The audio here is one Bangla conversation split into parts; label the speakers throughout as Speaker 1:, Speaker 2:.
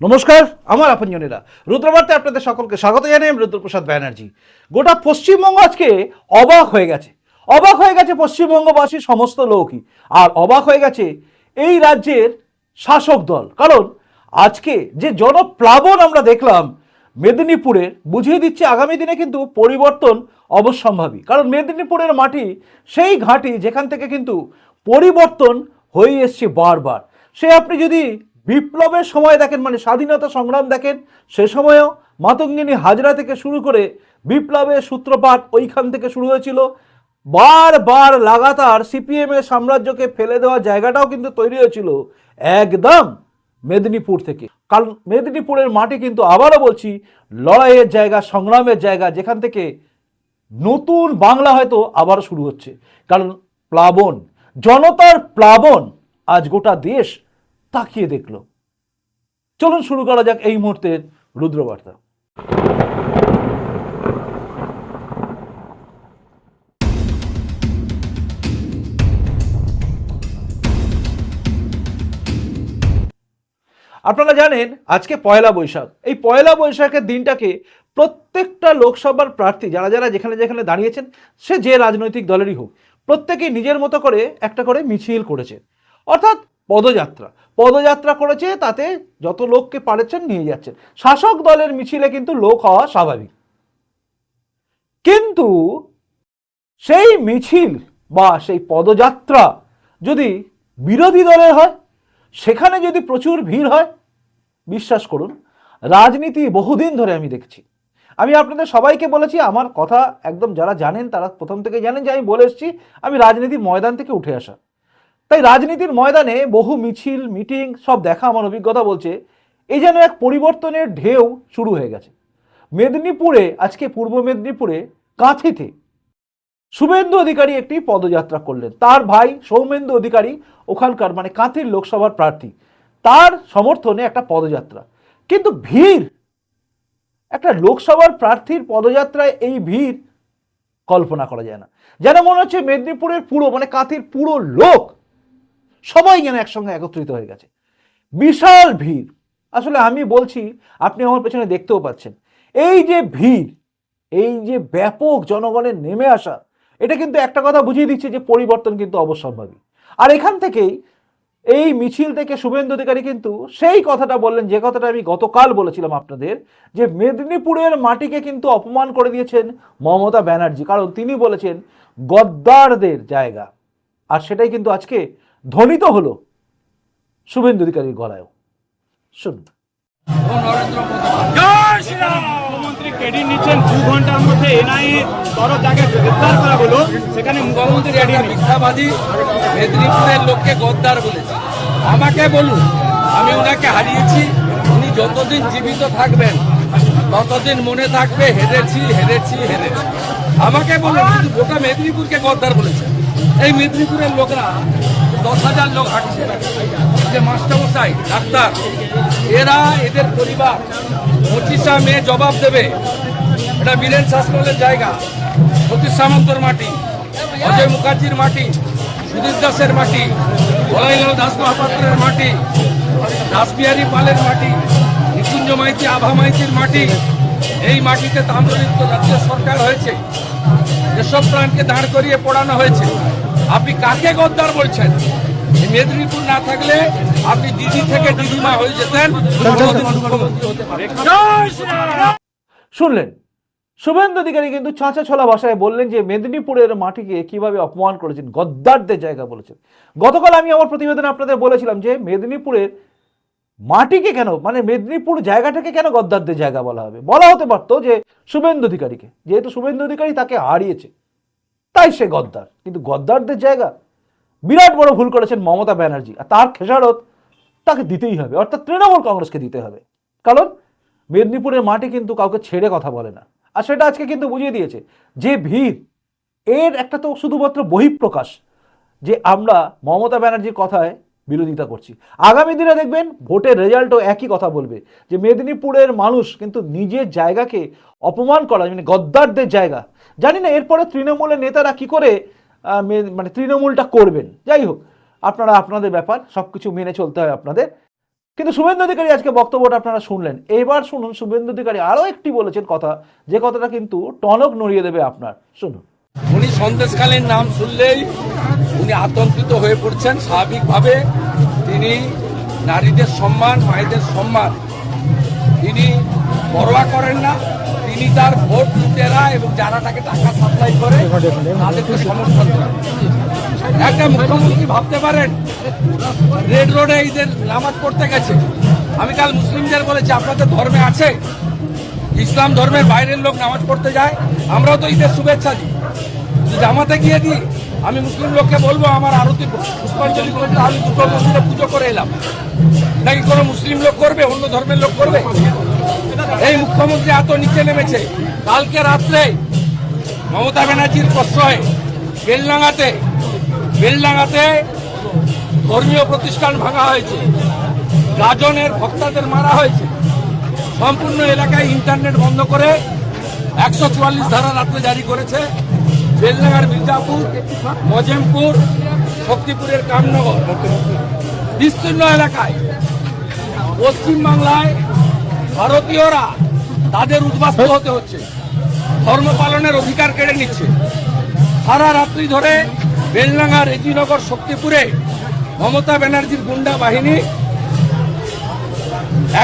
Speaker 1: নমস্কার, আমার আপনজনেরা। রুদ্রবার্তে আপনাদের সকলকে স্বাগত জানাই, আমি রুদ্রপ্রসাদ ব্যানার্জি। গোটা পশ্চিমবঙ্গ আজকে অবাক হয়ে গেছে। অবাক হয়ে গেছে পশ্চিমবঙ্গবাসী সমস্ত লোকই। আর অবাক হয়ে গেছে এই রাজ্যের শাসক দল। কারণ আজকে যে জনপ্লাবন আমরা দেখলাম মেদিনীপুরে বুঝিয়ে দিচ্ছে আগামী দিনে কিন্তু পরিবর্তন অবশ্যম্ভাবী। কারণ মেদিনীপুরের মাটি, সেই ঘাঁটি যেখান থেকে কিন্তু পরিবর্তন হয়ে এসছে বারবার। সে আপনি যদি বিপ্লবের সময় দেখেন মানে স্বাধীনতা সংগ্রাম দেখেন, সে সময়ও মাতঙ্গিনী হাজরা থেকে শুরু করে বিপ্লবের সূত্রপাত ওইখান থেকে শুরু হয়েছিল। বারবার লাগাতার সিপিএম এর সাম্রাজ্যকে ফেলে দেওয়ার জায়গাটাও কিন্তু তৈরি হয়েছিল একদম মেদিনীপুর থেকে। কারণ মেদিনীপুরের মাটি কিন্তু আবারও বলছি, লড়াইয়ের জায়গা, সংগ্রামের জায়গা, যেখান থেকে নতুন বাংলা হয়তো আবার শুরু হচ্ছে। কারণ প্লাবন, জনতার প্লাবন আজ গোটা দেশ তাকিয়ে দেখল। চলুন শুরু করা যাক এই মুহূর্তের রুদ্রবার্তা। আপনারা জানেন, আজকে পয়লা বৈশাখ। এই পয়লা বৈশাখের দিনটাকে প্রত্যেকটা লোকসভার প্রার্থী, যারা যারা যেখানে যেখানে দাঁড়িয়েছেন, সে যে রাজনৈতিক দলেরই হোক, প্রত্যেকেই নিজের মতো করে একটা করে মিছিল করেছে। অর্থাৎ পদযাত্রা। পদযাত্রা করেছে, তাতে যত লোককে পারেছেন নিয়ে যাচ্ছেন। শাসক দলের মিছিলে কিন্তু লোক হওয়া স্বাভাবিক। কিন্তু সেই মিছিল বা সেই পদযাত্রা যদি বিরোধী দলের হয়, সেখানে যদি প্রচুর ভিড় হয়, বিশ্বাস করুন, রাজনীতি বহুদিন ধরে আমি দেখছি। আমি আপনাদের সবাইকে বলেছি, আমার কথা একদম যারা জানেন, তারা প্রথম থেকে জানেন যে আমি বলে এসেছি, আমি রাজনীতি ময়দান থেকে উঠে আসা। তাই রাজনীতির ময়দানে বহু মিছিল, মিটিং, সব দেখা আমার অভিজ্ঞতা বলছে এই যেন এক পরিবর্তনের ঢেউ শুরু হয়ে গেছে। মেদিনীপুরে, আজকে পূর্ব মেদিনীপুরে, কাঁথিতে শুভেন্দু অধিকারী একটি পদযাত্রা করলেন। তার ভাই সৌমেন্দু অধিকারী ওখানকার মানে কাঁথির লোকসভার প্রার্থী। তার সমর্থনে একটা পদযাত্রা। কিন্তু ভিড়! একটা লোকসভার প্রার্থীর পদযাত্রায় এই ভিড় কল্পনা করা যায় না। যেন মনে হচ্ছে মেদিনীপুরের পুরো মানে কাঁথির পুরো লোক সবাই যেন একসঙ্গে একত্রিত হয়ে গেছে। বিশাল ভিড়। আসলে আমি বলছি, আপনি আমার পেছনে দেখতেও পাচ্ছেন। এই যে ভিড়, এই যে ব্যাপক জনগণের নেমে আসা, এটা কিন্তু একটা কথা বুঝিয়ে দিচ্ছে যে পরিবর্তন কিন্তু অবশ্যম্ভাবী আর এখান থেকেই এই মিছিল থেকে শুভেন্দু অধিকারী কিন্তু সেই কথাটা বললেন, যে কথাটা আমি গতকাল বলেছিলাম আপনাদের, যে মেদিনীপুরের মাটিকে কিন্তু অপমান করে দিয়েছেন মমতা ব্যানার্জি। কারণ তিনি বলেছেন, গদ্দারদের জায়গা। আর সেটাই কিন্তু আজকে ধ্বনিত হলো শুভেন্দু অধিকারীর গলায়ও। শুনুন।
Speaker 2: মুখ্যমন্ত্রী ক্রেডিট নিচ্ছেন দু ঘণ্টার মধ্যে এনআইএ তরফ যাকে গ্রেফতার করা হলো। সেখানে মুখ্যমন্ত্রী
Speaker 3: মুখ্যমন্ত্রী একটা মিথ্যাবাদী মেদিনীপুরের লোককে গদ্দার বলেছে। আমাকে বলুন আমি ওনাকে হারিয়েছি উনি যতদিন জীবিত থাকবেন ততদিন মনে থাকবে হেরেছি হেরেছি হেরেছি। আমাকে বলুন কিন্তু গোটা মেদিনীপুরকে গদ্দার বলেছে। এই মেদিনীপুরের লোকরা দশ হাজার লোক হাঁটছে। যে মাস্টারমশাই, ডাক্তার, এরা এদের পরিবার। পঁচিশা মে জবাব দেবে। এটা বীরেন শাসমলের জায়গা। সতীশ সামন্তর মাটি, অজয় মুখার্জির মাটি, সুদীপ দাসের মাটি বলাইলাল দাস মহাপাত্রের মাটি দাসবিহারী পালের মাটি, নিকুঞ্জ মাইতি, আভা মাইতির মাটি। এই মাটিতে তাম্রলিপ্ত জাতীয় সরকার হয়েছে। যেসব প্রাণকে দাঁড় করিয়ে পড়ানো হয়েছে। আপনি কাকে গদ্দার বলছেন? মেদিনীপুর না থাকলে আপনি দিদি থেকে দিদিমা হয়ে যেতেন।
Speaker 1: শুনলেন শুভেন্দু অধিকারী কিন্তু চাঁচা ছলা ভাষায় বললেন যে মেদিনীপুরের মাটিকে কীভাবে অপমান করেছেন গদ্দারদের জায়গা বলেছেন। গতকাল আমি আমার প্রতিবেদনে আপনাদের বলেছিলাম যে মেদিনীপুরের মাটিকে কেন মানে মেদিনীপুর জায়গাটাকে কেন গদ্দারদের জায়গা বলা হবে? বলা হতে পারতো যে শুভেন্দু অধিকারীকে যেহেতু শুভেন্দু অধিকারী তাকে হারিয়েছে। তাই সে গদ্দার। কিন্তু গদ্দারদের জায়গা, বিরাট বড় ভুল করেছেন মমতা ব্যানার্জি। আর তার খেসারত তাকে দিতেই হবে, অর্থাৎ তৃণমূল কংগ্রেসকে দিতে হবে। কারণ মেদিনীপুরের মাটি কিন্তু কাউকে ছেড়ে কথা বলে না। আর সেটা আজকে কিন্তু বুঝিয়ে দিয়েছে যে ভিড় এর একটা তো শুধুমাত্র বহিঃপ্রকাশ যে আমরা মমতা ব্যানার্জির কথায় বিরোধিতা করছি। আগামী দিনে দেখবেন ভোটের রেজাল্টও একই কথা বলবে, যে মেদিনীপুরের মানুষ কিন্তু নিজের জায়গাকে অপমান করা মানে গদ্দারদের জায়গা। জানি না, এরপরে তৃণমূলের নেতারা কি করে মানে তৃণমূলটা করবেন। যাই হোক, আপনারা আপনাদের ব্যাপার সব কিছু মেনে চলতে হয় আপনাদের। কিন্তু শুভেন্দু অধিকারী আজকে বক্তব্যটা আপনারা শুনলেন। এবার শুনুন, শুভেন্দু অধিকারী আরও একটি বলেছেন কথা, যে কথাটা কিন্তু টনক নড়িয়ে দেবে আপনার। শুনুন।
Speaker 3: উনি সন্দেশকালীন নাম শুনলেই উনি আতঙ্কিত হয়ে পড়ছেন। স্বাভাবিকভাবে তিনি নারীদের সম্মান, মায়েদের সম্মান তিনি পরোয়া করেন না। তিনি তার ভোট লুটেরা এবং যারা তাকে টাকা সাপ্লাই করে। তাদেরকে সমর্থন করেন একটা মুখ্যমন্ত্রী ভাবতে পারেন, রেড রোডে ঈদের নামাজ পড়তে গেছে। আমি কাল মুসলিমদের বলেছি, আপনাদের ধর্মে আছে? ইসলাম ধর্মের বাইরের লোক নামাজ পড়তে যায়। আমরাও তো ঈদের শুভেচ্ছা দিই। জামাতে গিয়ে দিই। আমি মুসলিম লোককে বলব, আমার আরতি পুষ্পাঞ্জলি করতে আমি দুটো মন্দিরে পুজো করে এলাম। নাকি কোনো মুসলিম লোক করবে, অন্য ধর্মের লোক করবে? এই মুখ্যমন্ত্রী এত নিচে নেমেছে। কালকে রাত্রে মমতা ব্যানার্জির প্রশ্রয়ে, বেলডাঙ্গাতে বেলডাঙ্গাতে ধর্মীয় প্রতিষ্ঠান ভাঙা হয়েছে। গাজনের ভক্তাদের মারা হয়েছে। সম্পূর্ণ এলাকায় ইন্টারনেট বন্ধ করে একশো চুয়াল্লিশ ধারা রাত্রে জারি করেছে। বেলডাঙ্গার মির্জাপুর, মজেমপুর, শক্তিপুরের কামনগর। বিস্তীর্ণ এলাকায় পশ্চিমবাংলায় ভারতীয়রা তাদের উদ্বাস্ত হতে হচ্ছে। ধর্ম পালনের অধিকার কেড়ে নিচ্ছে। সারা রাত্রি ধরে বেলডাঙ্গা রেজিনগর, শক্তিপুরে মমতা ব্যানার্জির গুন্ডা বাহিনী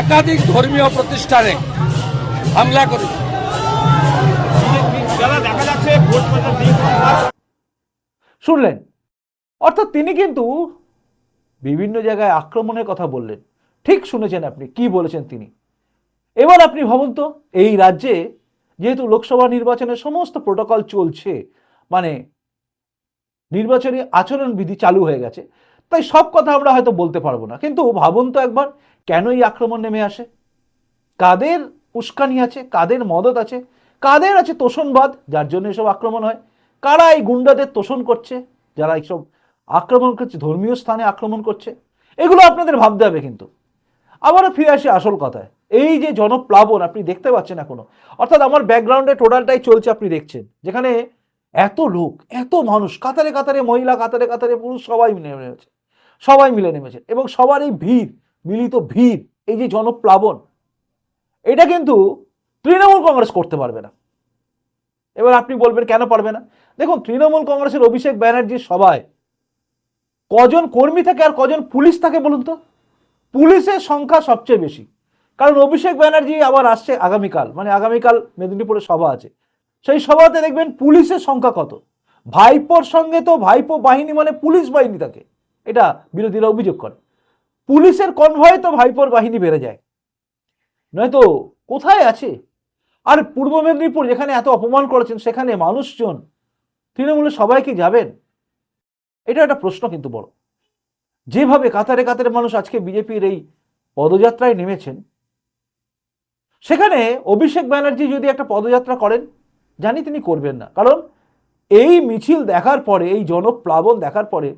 Speaker 3: একাধিক ধর্মীয় প্রতিষ্ঠানে হামলা করেছে।
Speaker 1: শুনলেন? অর্থাৎ তিনি কিন্তু বিভিন্ন জায়গায় আক্রমণের কথা বললেন। ঠিক শুনেছেন আপনি, কি বলেছেন তিনি? এবার আপনি ভাবুন তো, এই রাজ্যে যেহেতু লোকসভা নির্বাচনের সমস্ত প্রোটোকল চলছে মানে নির্বাচনী আচরণবিধি চালু হয়ে গেছে, তাই সব কথা আমরা হয়তো বলতে পারব না। কিন্তু ভাবুন তো একবার, কেন এই আক্রমণ নেমে আসে? কাদের উস্কানি আছে, কাদের মদত আছে? কাদের আছে তোষণবাদ? যার জন্য এসব আক্রমণ হয়। কারা এই গুন্ডাদের তোষণ করছে? যারা এইসব আক্রমণ করছে, ধর্মীয় স্থানে আক্রমণ করছে? এগুলো আপনাদের ভাবতে হবে কিন্তু। আবারও ফিরে আসি আসল কথায়। এই যে জনপ্লাবন, আপনি দেখতে পাচ্ছেন এখনও। অর্থাৎ আমার ব্যাকগ্রাউন্ডে টোটালটাই চলছে, আপনি দেখছেন। যেখানে এত লোক, এত মানুষ, কাতারে কাতারে মহিলা, কাতারে কাতারে পুরুষ, সবাই মিলে নেমেছে। সবাই মিলে নেমেছে। এবং সবার এই ভিড়, মিলিত ভিড়, এই যে জনপ্লাবন, এটা কিন্তু তৃণমূল কংগ্রেস করতে পারবে না। এবার আপনি বলবেন, কেন পারবে না? দেখুন, তৃণমূল কংগ্রেসের অভিষেক ব্যানার্জির সভায় কজন কর্মী থাকে আর কজন পুলিশ থাকে বলুন তো? পুলিশের সংখ্যা সবচেয়ে বেশি। কারণ অভিষেক ব্যানার্জি আবার আসছে আগামীকাল মানে আগামীকাল মেদিনীপুরে সভা আছে। সেই সভাতে দেখবেন পুলিশের সংখ্যা কত? ভাইপোর সঙ্গে তো ভাইপো বাহিনী মানে পুলিশ বাহিনী থাকে। এটা বিরোধীরা অভিযোগ করে। পুলিশের কনভয়ে তো ভাইপোর বাহিনী বেড়ে যায়। নয়তো কোথায় আছে? আর পূর্ব মেদিনীপুর যেখানে এত অপমান করেছেন, সেখানে মানুষজন, তৃণমূলে সবাই কি যাবেন? এটা একটা প্রশ্ন কিন্তু বড়। যেভাবে কাতারে কাতারে মানুষ আজকে বিজেপির এই পদযাত্রায় নেমেছেন, সেখানে অভিষেক ব্যানার্জি যদি একটা পদযাত্রা করেন, জানি তিনি করবেন না। কারণ এই মিছিল দেখার পরে, এই জনপ্লাবন দেখার পরে,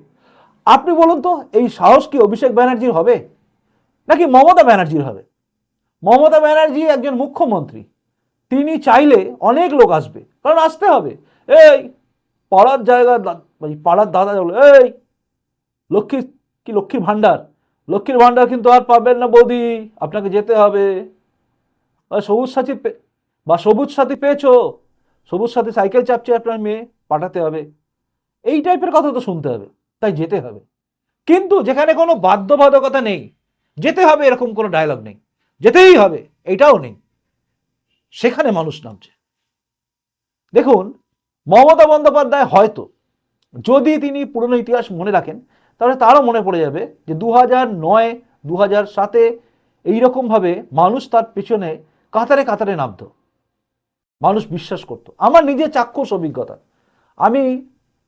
Speaker 1: আপনি বলুন তো, এই সাহস কি অভিষেক ব্যানার্জির হবে? নাকি মমতা ব্যানার্জির হবে? মমতা ব্যানার্জি একজন মুখ্যমন্ত্রী। তিনি চাইলে অনেক লোক আসবে। কারণ আসতে হবে। এই, পাড়ার জায়গা পাড়ার দাদা বলে, এই লক্ষ্মীর কি লক্ষ্মীর ভাণ্ডার? লক্ষ্মীর ভাণ্ডার কিন্তু আর পাবেন না বৌদি, আপনাকে যেতে হবে। সবুজ সাথী বা সবুজ সাথী পেয়েছ? সবুজ সাথী সাইকেল চাপছে আপনার মেয়ে, পাঠাতে হবে। এই টাইপের কথা তো শুনতে হবে, তাই যেতে হবে। কিন্তু যেখানে কোনো বাধ্যবাধকতা নেই, যেতে হবে এরকম কোনো ডায়লগ নেই। যেতেই হবে এইটাও নেই। সেখানে মানুষ নামছে। দেখুন, মমতা বন্দ্যোপাধ্যায় হয়তো যদি তিনি পুরনো ইতিহাস মনে রাখেন, তাহলে তারও মনে পড়ে যাবে যে দু হাজার নয় দু হাজার সাতে এইরকমভাবে মানুষ তার পেছনে কাতারে কাতারে নামত। মানুষ বিশ্বাস করত। আমার নিজের চাক্ষুষ অভিজ্ঞতা। আমি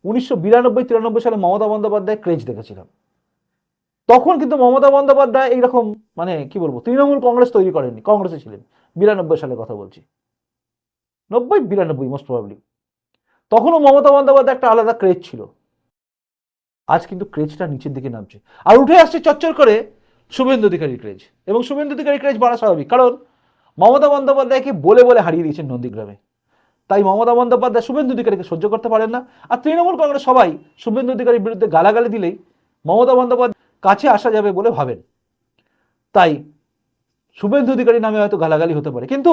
Speaker 1: উনিশশো বিরানব্বই, তিরানব্বই সালে মমতা বন্দ্যোপাধ্যায় ক্রেজ দেখেছিলাম। তখন কিন্তু মমতা বন্দ্যোপাধ্যায় এইরকম মানে কি বলব, তৃণমূল কংগ্রেস তৈরি করেননি, কংগ্রেসে ছিলেন। বিরানব্বই সালে কথা বলছি। নব্বই, বিরানব্বই মোস্ট প্রবাবলি তখনও মমতা বন্দ্যোপাধ্যায় একটা আলাদা ক্রেজ ছিল। আজ কিন্তু ক্রেজটা নিচের দিকে নামছে। আর উঠে আসছে চচ্চর করে শুভেন্দু অধিকারী ক্রেজ এবং শুভেন্দু অধিকারী ক্রেজ বাড়া স্বাভাবিক। কারণ মমতা বন্দ্যোপাধ্যায়কে বলে বলে হারিয়ে দিয়েছেন নন্দীগ্রামে। তাই মমতা বন্দ্যোপাধ্যায় শুভেন্দু অধিকারীকে সহ্য করতে পারেন না। আর তৃণমূল কংগ্রেস সবাই শুভেন্দু অধিকারীর বিরুদ্ধে গালাগালি দিলেই মমতা বন্দ্যোপাধ্যায় কাছে আসা যাবে বলে ভাবেন। তাই শুভেন্দু অধিকারী নামে হয়তো গালাগালি হতে পারে। কিন্তু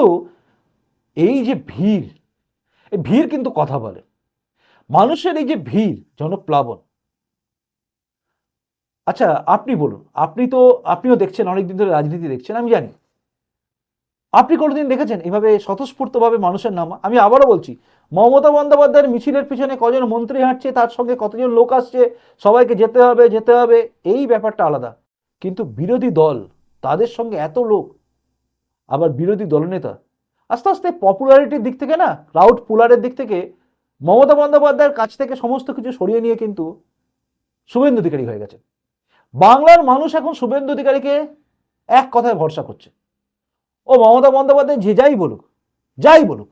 Speaker 1: এই যে ভিড়, এই ভিড় কিন্তু কথা বলে। মানুষের এই যে ভিড়, জনপ্লাবন। আচ্ছা আপনি বলুন, আপনি তো, আপনিও দেখছেন, অনেকদিন ধরে রাজনীতি দেখছেন, আমি জানি। আপনি কোনোদিন দেখেছেন এভাবে স্বতঃস্ফূর্তভাবে মানুষের নাম? আমি আবারও বলছি, মমতা বন্দ্যোপাধ্যায়ের মিছিলের পিছনে কজন মন্ত্রী হাঁটছে, তার সঙ্গে কতজন লোক আসছে, সবাইকে যেতে হবে যেতে হবে, এই ব্যাপারটা আলাদা। কিন্তু বিরোধী দল তাদের সঙ্গে এত লোক, আবার বিরোধী দলনেতা। আস্তে আস্তে পপুলারিটির দিক থেকে না ক্রাউড পুলারের দিক থেকে, মমতা বন্দ্যোপাধ্যায়ের কাছ থেকে সমস্ত কিছু সরিয়ে নিয়ে কিন্তু শুভেন্দু অধিকারী হয়ে গেছে বাংলার মানুষ এখন শুভেন্দু অধিকারীকে এক কথায় ভরসা করছে। ও মমতা বন্দ্যোপাধ্যায় যে যাই বলুক যাই বলুক,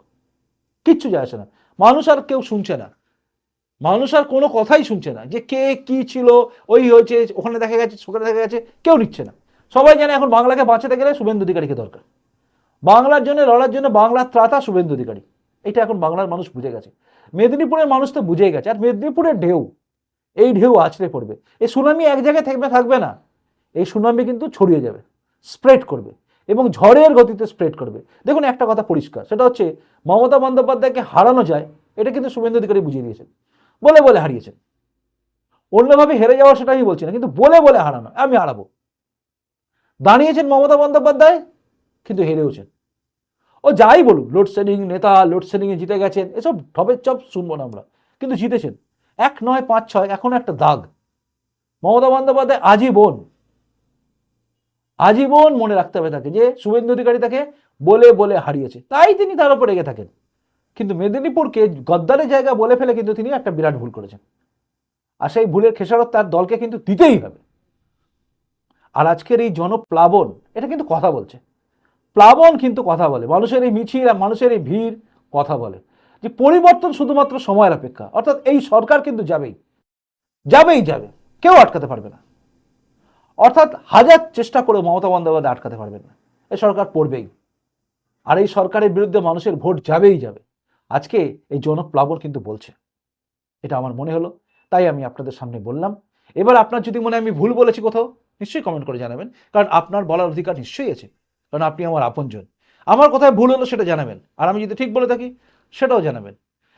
Speaker 1: কিচ্ছু যায় আসে না। মানুষ আর কেউ শুনছে না। মানুষ আর কোনো কথাই শুনছে না যে কে কি ছিল, ওই হয়েছে, ওখানে দেখা গেছে, সেখানে দেখা গেছে, কেউ নিচ্ছে না। সবাই জানে এখন বাংলাকে বাঁচাতে গেলে শুভেন্দু অধিকারীকে দরকার। বাংলার জন্য, লড়ার জন্য বাংলার ত্রাতা শুভেন্দু অধিকারী। এটা এখন বাংলার মানুষ বুঝে গেছে। মেদিনীপুরের মানুষ তো বুঝেই গেছে। আর মেদিনীপুরের ঢেউ, এই ঢেউ আছড়ে পড়বে। এই সুনামি এক জায়গায় থাকবে থাকবে না। এই সুনামি কিন্তু ছড়িয়ে যাবে, স্প্রেড করবে এবং ঝড়ের গতিতে স্প্রেড করবে। দেখুন একটা কথা পরিষ্কার, সেটা হচ্ছে মমতা বন্দ্যোপাধ্যায়কে হারানো যায়, এটা কিন্তু শুভেন্দু অধিকারী বুঝিয়ে দিয়েছেন। বলে বলে হারিয়েছেন। অন্যভাবে হেরে যাওয়া সেটা আমি বলছি না, কিন্তু বলে বলে হারানো, আমি হারাবো। দাঁড়িয়েছেন মমতা বন্দ্যোপাধ্যায়, কিন্তু হেরেওছেন ও যাই বলুক, লোডশেডিং নেতা লোডশেডিংয়ে জিতে গেছেন, এসব ঢবের চপ শুনব না আমরা, কিন্তু জিতেছেন। এক নয়, পাঁচ ছয়, এখন একটা দাগ। মমতা বন্দ্যোপাধ্যায় আজীবন আজীবন মনে রাখতে হবে তাকে, যে শুভেন্দু অধিকারী তাকে বলে বলে হারিয়েছে। তাই তিনি তার উপর রেগে থাকেন। কিন্তু মেদিনীপুরকে গদ্দারের জায়গা বলে ফেলে কিন্তু তিনি একটা বিরাট ভুল করেছেন। আর সেই ভুলের খেসারত তার দলকে কিন্তু দিতেই হবে। আর আজকের এই জনপ্লাবন, এটা কিন্তু কথা বলছে। প্লাবন কিন্তু কথা বলে, মানুষের এই মিছিল আর মানুষের এই ভিড় কথা বলে। যে পরিবর্তন শুধুমাত্র সময়ের অপেক্ষা, অর্থাৎ এই সরকার কিন্তু যাবেই যাবেই যাবে, কেউ আটকাতে পারবে না। অর্থাৎ হাজার চেষ্টা করে মমতা বন্দ্যোপাধ্যায় আটকাতে পারবেন না, এই সরকার পড়বেই। আর এই সরকারের বিরুদ্ধে মানুষের ভোট যাবেই যাবে। আজকে এই জনপ্লাবন কিন্তু বলছে, এটা আমার মনে হলো, তাই আমি আপনাদের সামনে বললাম। এবার আপনার যদি মনে আমি ভুল বলেছি কোথাও নিশ্চয়ই কমেন্ট করে জানাবেন। কারণ আপনার বলার অধিকার নিশ্চয়ই আছে। কারণ আপনি আমার আপনজন। আমার কথায় ভুল হলো সেটা জানাবেন। আর আমি যদি ঠিক বলে থাকি, সেটাও জানাবেন।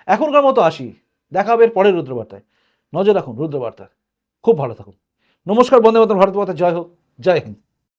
Speaker 1: এখনকার মতো আসি। দেখা হবে পরের রুদ্রবার্তায়। নজর রাখুন রুদ্রবার্তা খুব ভালো থাকুন। নমস্কার, বন্দে মাতরম, ভারত মাতা, জয় হোক। জয় হিন্দ।